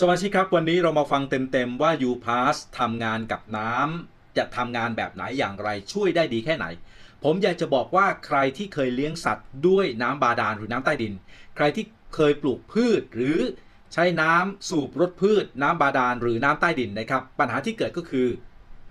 สมาชิกครับวันนี้เรามาฟังเต็มๆว่า UPass ทำงานกับน้ำจะทำงานแบบไหนอย่างไรช่วยได้ดีแค่ไหน ผมอยากจะบอกว่าใครที่เคยเลี้ยงสัตว์ด้วยน้ำบาดาลหรือน้ำใต้ดิน ใครที่เคยปลูกพืชหรือใช้น้ำสูบรดพืช น้ำบาดาลหรือน้ำใต้ดินนะครับ ปัญหาที่เกิดก็คือ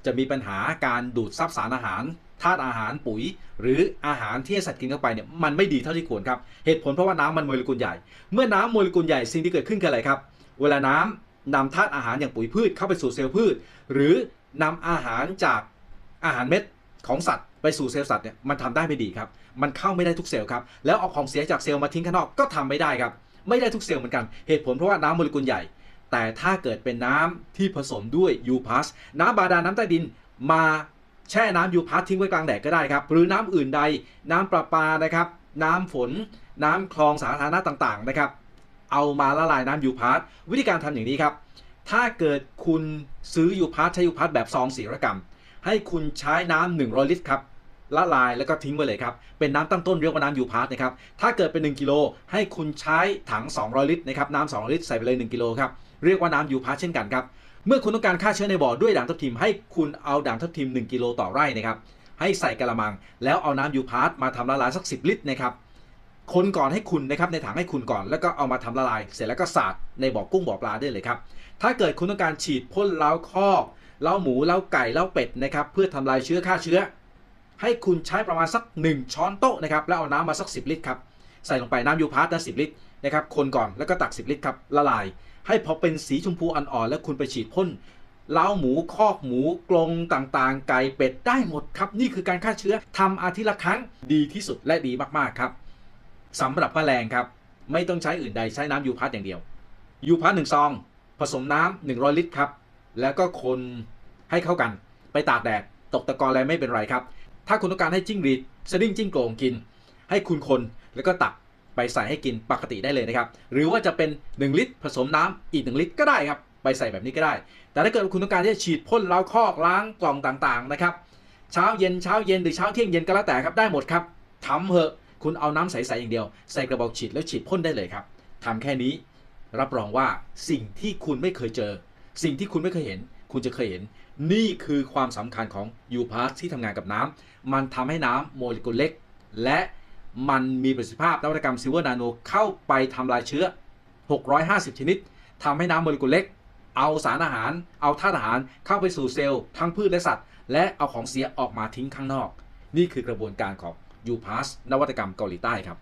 จะมีปัญหาการดูดซับสารอาหารธาตุอาหารปุ๋ย หรืออาหารที่สัตว์กินเข้าไปเนี่ยมันไม่ดีเท่าที่ควรครับเหตุผลเพราะว่าน้ำมันโมเลกุลใหญ่ เมื่อน้ำโมเลกุลใหญ่สิ่งที่เกิดขึ้นคืออะไรครับ เวลาน้ำนำธาตุอาหารอย่างปุ๋ยพืชเข้าไปสู่เซลล์พืช หรือนำอาหารจากอาหารเม็ดของสัตว์ไปสู่เซลล์สัตว์เนี่ยมันทำได้ไม่ดีครับ มันเข้าไม่ได้ทุกเซลล์ครับ แล้วเอาของเสียจากเซลล์มาทิ้งข้างนอกก็ทำไม่ได้ครับ ไม่ได้ทุกเซลล์เหมือนกัน เหตุผลเพราะว่าน้ำโมเลกุลใหญ่ แต่ถ้าเกิดเป็นน้ำที่ผสมด้วยยูพาสน้ำบาดาลน้ำใต้ดินมาแช่น้ำยูพาสทิ้งไว้กลางแดดก็ได้ครับ หรือน้ำอื่นใด น้ำประปานะครับ น้ำฝน น้ำคลองสาธารณะต่างๆนะครับ เอามาละลายน้ำยูพาร์ตวิธีการทำอย่างนี้ครับ ถ้าเกิดคุณซื้อยูพาร์ตใช้ยูพาร์ตแบบซองสีรกรรม ให้คุณใช้น้ำ100 ลิตรครับละลายแล้วก็ทิ้งไว้เลยครับ เป็นน้ำตั้งต้นเรียกว่าน้ำยูพาร์ตนะครับ ถ้าเกิดเป็น 1กิโลให้คุณใช้ถัง 200 ลิตรนะครับ น้ำ200ลิตรใส่ไปเลย 1กิโลครับ เรียกว่าน้ำยูพาร์ตเช่นกันครับ เมื่อคุณต้องการฆ่าเชื้อในบ่อด้วยด่างทับทิม ให้คุณเอาด่างทับทิม 1กิโลต่อไร่นะครับ ให้ใส่กระมัง แล้วเอาน้ำยูพาร์ตมาทำละลายสัก 10 ลิตรนะครับ คนก่อนให้คุณนะครับในถังให้คุณก่อน แล้วก็เอามาทำละลาย เสร็จแล้วก็สาดในบ่อกุ้งบ่อปลาได้เลยครับ ถ้าเกิดคุณต้องการฉีดพ่นเล้าคอกเล้าหมูเล้าไก่เล้าเป็ดนะครับเพื่อทำลายเชื้อฆ่าเชื้อ ให้คุณใช้ประมาณสัก 1 ช้อนโต๊ะนะครับแล้วเอาน้ำมาสัก 10 ลิตรครับใส่ลงไปน้ำยูพาร์ตนะ10ลิตรนะครับคนก่อนแล้วก็ตัก 10 ลิตรครับละลาย ให้พอเป็นสีชมพูอ่อนๆแล้วคุณไปฉีดพ่นเล้าหมูคอกหมูกรงต่างๆ ไก่เป็ดได้หมดครับ นี่คือการฆ่าเชื้อทำอาทิตย์ละครั้งดีที่สุดและดีมากๆครับ สำหรับแมลงครับ ไม่ต้องใช้อื่นใดใช้น้ำยูพาร์ตอย่างเดียวยูพาร์ตหนึ่งซอง ผสมน้ำ100ลิตรครับ แล้วก็คนให้เข้ากัน ไปตากแดดตกตะกอนอะไรไม่เป็นไรครับ ถ้าคุณต้องการให้จิ้งหรีดสดิ้งจิ้งโกลงกิน ให้คุณคนแล้วก็ตักไปใส่ให้กินปกติได้เลยนะครับ หรือว่าจะเป็น 1 ลิตร ผสมน้ำอีก 1 ลิตรก็ได้ครับ ไปใส่แบบนี้ก็ได้ แต่ถ้าเกิดคุณต้องการที่จะฉีดพ่นเล้าคอกล้างกล่องต่างๆนะครับ เช้าเย็นเช้าเย็นหรือเช้าเที่ยงเย็นก็แล้วแต่ครับได้หมดครับทำเหอะ คุณเอาน้ำใสๆอย่างเดียว ใส่กระบอกฉีดแล้วฉีดพ่นได้เลยครับทำแค่นี้รับรองว่าสิ่งที่คุณไม่เคยเจอ สิ่งที่คุณไม่เคยเห็น คุณจะเคยเห็น นี่คือความสำคัญของยูพาสที่ทำงานกับน้ำมันทำให้น้ำโมเลกุลเล็ก และมันมีประสิทธิภาพนวัตกรรมซิลเวอร์นาโนเข้าไปทำลายเชื้อ 650 ชนิดทำให้น้ำโมเลกุลเล็ก เอาสารอาหาร เอาธาตุอาหารเข้าไปสู่เซลล์ทั้งพืชและสัตว์ และเอาของเสียออกมาทิ้งข้างนอก นี่คือกระบวนการของ ยูพาสนวัตกรรมเกาหลีใต้ครับ